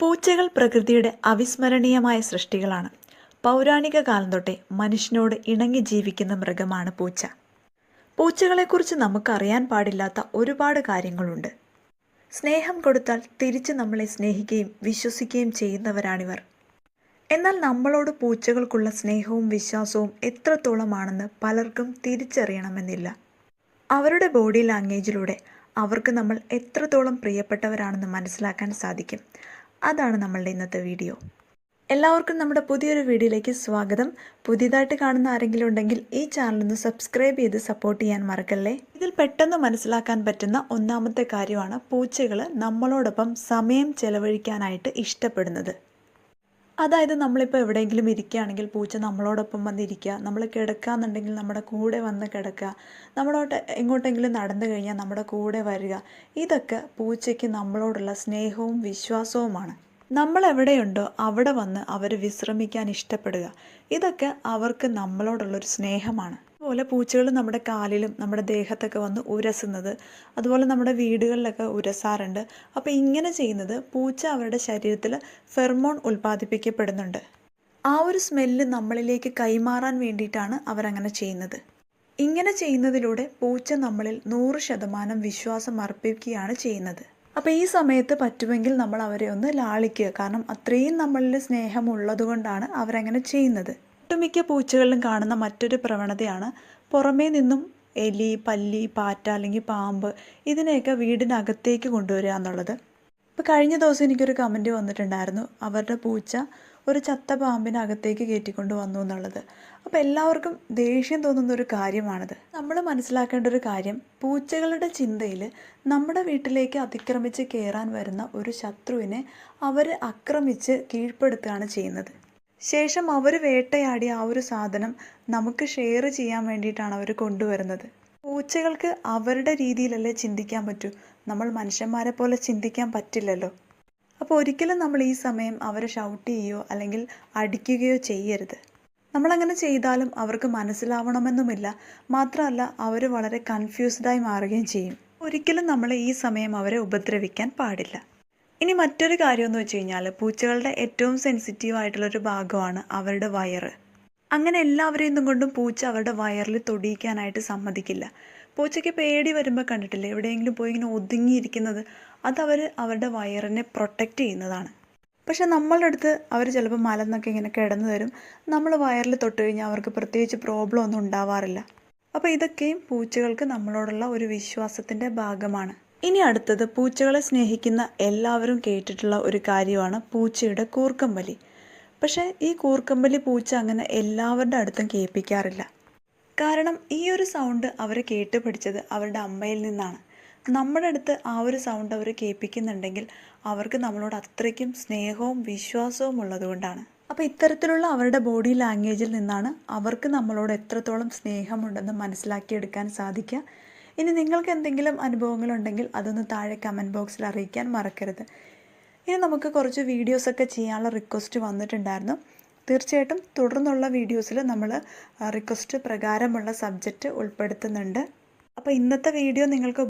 പൂച്ചകൾ പ്രകൃതിയുടെ അവിസ്മരണീയമായ സൃഷ്ടികളാണ്. പൗരാണിക കാലം തൊട്ടേ മനുഷ്യനോട് ഇണങ്ങി ജീവിക്കുന്ന മൃഗമാണ് പൂച്ച. പൂച്ചകളെക്കുറിച്ച് നമുക്കറിയാൻ പാടില്ലാത്ത ഒരുപാട് കാര്യങ്ങളുണ്ട്. സ്നേഹം കൊടുത്താൽ തിരിച്ച് നമ്മളെ സ്നേഹിക്കുകയും വിശ്വസിക്കുകയും ചെയ്യുന്നവരാണിവർ. എന്നാൽ നമ്മളോട് പൂച്ചകൾക്കുള്ള സ്നേഹവും വിശ്വാസവും എത്രത്തോളമാണെന്ന് പലർക്കും തിരിച്ചറിയണമെന്നില്ല. അവരുടെ ബോഡി ലാംഗ്വേജിലൂടെ അവർക്ക് നമ്മൾ എത്രത്തോളം പ്രിയപ്പെട്ടവരാണെന്ന് മനസ്സിലാക്കാൻ സാധിക്കും. അതാണ് നമ്മളുടെ ഇന്നത്തെ വീഡിയോ. എല്ലാവർക്കും നമ്മുടെ പുതിയൊരു വീഡിയോയിലേക്ക് സ്വാഗതം. പുതിയതായിട്ട് കാണുന്ന ആരെങ്കിലും ഉണ്ടെങ്കിൽ ഈ ചാനൽ ഒന്ന് സബ്സ്ക്രൈബ് ചെയ്ത് സപ്പോർട്ട് ചെയ്യാൻ മറക്കല്ലേ? ഇതിൽ പെട്ടെന്ന് മനസ്സിലാക്കാൻ പറ്റുന്ന ഒന്നാമത്തെ കാര്യമാണ് പൂച്ചകൾ നമ്മളോടൊപ്പം സമയം ചെലവഴിക്കാനായിട്ട് ഇഷ്ടപ്പെടുന്നത്. അതായത് നമ്മളിപ്പോൾ എവിടെയെങ്കിലും ഇരിക്കുകയാണെങ്കിൽ പൂച്ച നമ്മളോടൊപ്പം വന്നിരിക്കുക നമ്മൾ കിടക്കാന്നുണ്ടെങ്കിൽ നമ്മുടെ കൂടെ വന്ന് കിടക്കുക നമ്മളോട്ട് എങ്ങോട്ടെങ്കിലും നടന്നു കഴിഞ്ഞാൽ നമ്മുടെ കൂടെ വരിക ഇതൊക്കെ പൂച്ചയ്ക്ക് നമ്മളോടുള്ള സ്നേഹവും വിശ്വാസവുമാണ്. നമ്മൾ എവിടെയുണ്ടോ അവിടെ വന്ന് അവർ വിശ്രമിക്കാൻ ഇഷ്ടപ്പെടുക. ഇതൊക്കെ അവർക്ക് നമ്മളോടുള്ളൊരു സ്നേഹമാണ്. അതുപോലെ പൂച്ചകൾ നമ്മുടെ കാലിലും നമ്മുടെ ദേഹത്തൊക്കെ വന്ന് ഉരസുന്നത് അതുപോലെ നമ്മുടെ വീടുകളിലൊക്കെ ഉരസാറുണ്ട്. അപ്പോൾ ഇങ്ങനെ ചെയ്യുന്നത് പൂച്ച അവരുടെ ശരീരത്തിൽ ഫെർമോൺ ഉൽപ്പാദിപ്പിക്കപ്പെടുന്നുണ്ട്. ആ ഒരു സ്മെല്ല് നമ്മളിലേക്ക് കൈമാറാൻ വേണ്ടിയിട്ടാണ് അവരങ്ങനെ ചെയ്യുന്നത്. ഇങ്ങനെ ചെയ്യുന്നതിലൂടെ പൂച്ച നമ്മളിൽ നൂറ് ശതമാനം വിശ്വാസം അർപ്പിക്കുകയാണ് ചെയ്യുന്നത്. അപ്പോൾ ഈ സമയത്ത് പറ്റുമെങ്കിൽ നമ്മൾ അവരെ ഒന്ന് ലാളിക്കുക. കാരണം അത്രയും നമ്മളിൽ സ്നേഹമുള്ളതുകൊണ്ടാണ് അവരങ്ങനെ ചെയ്യുന്നത്. ഒട്ടുമിക്ക പൂച്ചകളിലും കാണുന്ന മറ്റൊരു പ്രവണതയാണ് പുറമേ നിന്നും എലി പല്ലി പാറ്റ അല്ലെങ്കിൽ പാമ്പ് ഇതിനെയൊക്കെ വീടിനകത്തേക്ക് കൊണ്ടുവരിക എന്നുള്ളത്. ഇപ്പോൾ കഴിഞ്ഞ ദിവസം എനിക്കൊരു കമന്റ് വന്നിട്ടുണ്ടായിരുന്നു. അവരുടെ പൂച്ച ഒരു ചത്ത പാമ്പിനകത്തേക്ക് കയറ്റിക്കൊണ്ട് വന്നു എന്നുള്ളത്. അപ്പോൾ എല്ലാവർക്കും ദേഷ്യം തോന്നുന്ന ഒരു കാര്യമാണിത്. നമ്മൾ മനസ്സിലാക്കേണ്ട ഒരു കാര്യം പൂച്ചകളുടെ ചിന്തയിൽ നമ്മുടെ വീട്ടിലേക്ക് അതിക്രമിച്ച് കയറാൻ വരുന്ന ഒരു ശത്രുവിനെ അവർ ആക്രമിച്ച് കീഴ്പ്പെടുത്തുകയാണ് ചെയ്യുന്നത്. ശേഷം അവർ വേട്ടയാടി ആ ഒരു സാധനം നമുക്ക് ഷെയർ ചെയ്യാൻ വേണ്ടിയിട്ടാണ് അവർ കൊണ്ടുവരുന്നത്. പൂച്ചകൾക്ക് അവരുടെ രീതിയിലല്ലേ ചിന്തിക്കാൻ പറ്റൂ? നമ്മൾ മനുഷ്യന്മാരെ പോലെ ചിന്തിക്കാൻ പറ്റില്ലല്ലോ. അപ്പോൾ ഒരിക്കലും നമ്മൾ ഈ സമയം അവരെ ഷൗട്ട് ചെയ്യുകയോ അല്ലെങ്കിൽ അടിക്കുകയോ ചെയ്യരുത്. നമ്മളങ്ങനെ ചെയ്താലും അവർക്ക് മനസ്സിലാവണമെന്നുമില്ല. മാത്രമല്ല അവർ വളരെ കൺഫ്യൂസ്ഡായി മാറുകയും ചെയ്യും. ഒരിക്കലും നമ്മൾ ഈ സമയം അവരെ ഉപദ്രവിക്കാൻ പാടില്ല. ഇനി മറ്റൊരു കാര്യം എന്ന് വെച്ച് കഴിഞ്ഞാൽ പൂച്ചകളുടെ ഏറ്റവും സെൻസിറ്റീവ് ആയിട്ടുള്ളൊരു ഭാഗമാണ് അവരുടെ വയറ്. അങ്ങനെ എല്ലാവരെയും കൊണ്ടും പൂച്ച അവരുടെ വയറിൽ തൊടിയിക്കാനായിട്ട് സമ്മതിക്കില്ല. പൂച്ചയ്ക്ക് പേടി വരുമ്പോൾ കണ്ടിട്ടില്ലേ? എവിടെയെങ്കിലും പോയി ഇങ്ങനെ ഒതുങ്ങിയിരിക്കുന്നത് അതവർ അവരുടെ വയറിനെ പ്രൊട്ടക്റ്റ് ചെയ്യുന്നതാണ്. പക്ഷെ നമ്മളുടെ അടുത്ത് അവർ ചിലപ്പോൾ മലന്നൊക്കെ ഇങ്ങനെ കിടന്നു തരും. നമ്മൾ വയറിൽ തൊട്ട് കഴിഞ്ഞാൽ അവർക്ക് പ്രത്യേകിച്ച് പ്രോബ്ലം ഒന്നും ഉണ്ടാവാറില്ല. അപ്പോൾ ഇതൊക്കെയും പൂച്ചകൾക്ക് നമ്മളോടുള്ള ഒരു വിശ്വാസത്തിന്റെ ഭാഗമാണ്. ഇനി അടുത്തത് പൂച്ചകളെ സ്നേഹിക്കുന്ന എല്ലാവരും കേട്ടിട്ടുള്ള ഒരു കാര്യമാണ് പൂച്ചയുടെ കൂർക്കമ്പലി. പക്ഷേ ഈ കൂർക്കമ്പലി പൂച്ച അങ്ങനെ എല്ലാവരുടെ അടുത്തും കേൾപ്പിക്കാറില്ല. കാരണം ഈ ഒരു സൗണ്ട് അവരെ കേട്ട് പഠിച്ചത് അവരുടെ അമ്മയിൽ നിന്നാണ്. നമ്മുടെ അടുത്ത് ആ ഒരു സൗണ്ട് അവർ കേൾപ്പിക്കുന്നുണ്ടെങ്കിൽ അവർക്ക് നമ്മളോട് അത്രയ്ക്കും സ്നേഹവും വിശ്വാസവും ഉള്ളതുകൊണ്ടാണ്. അപ്പോൾ ഇത്തരത്തിലുള്ള അവരുടെ ബോഡി ലാംഗ്വേജിൽ നിന്നാണ് അവർക്ക് നമ്മളോട് എത്രത്തോളം സ്നേഹമുണ്ടെന്ന് മനസ്സിലാക്കിയെടുക്കാൻ സാധിക്കുക. ഇനി നിങ്ങൾക്ക് എന്തെങ്കിലും അനുഭവങ്ങളുണ്ടെങ്കിൽ അതൊന്ന് താഴെ കമന്റ് ബോക്സിൽ അറിയിക്കാൻ മറക്കരുത്. ഇനി നമുക്ക് കുറച്ച് വീഡിയോസൊക്കെ ചെയ്യാനുള്ള റിക്വസ്റ്റ് വന്നിട്ടുണ്ടായിരുന്നു. തീർച്ചയായിട്ടും തുടർന്നുള്ള വീഡിയോസിൽ നമ്മൾ റിക്വസ്റ്റ് പ്രകാരമുള്ള സബ്ജക്റ്റ് ഉൾപ്പെടുത്തുന്നുണ്ട്. അപ്പോൾ ഇന്നത്തെ വീഡിയോ നിങ്ങൾക്ക്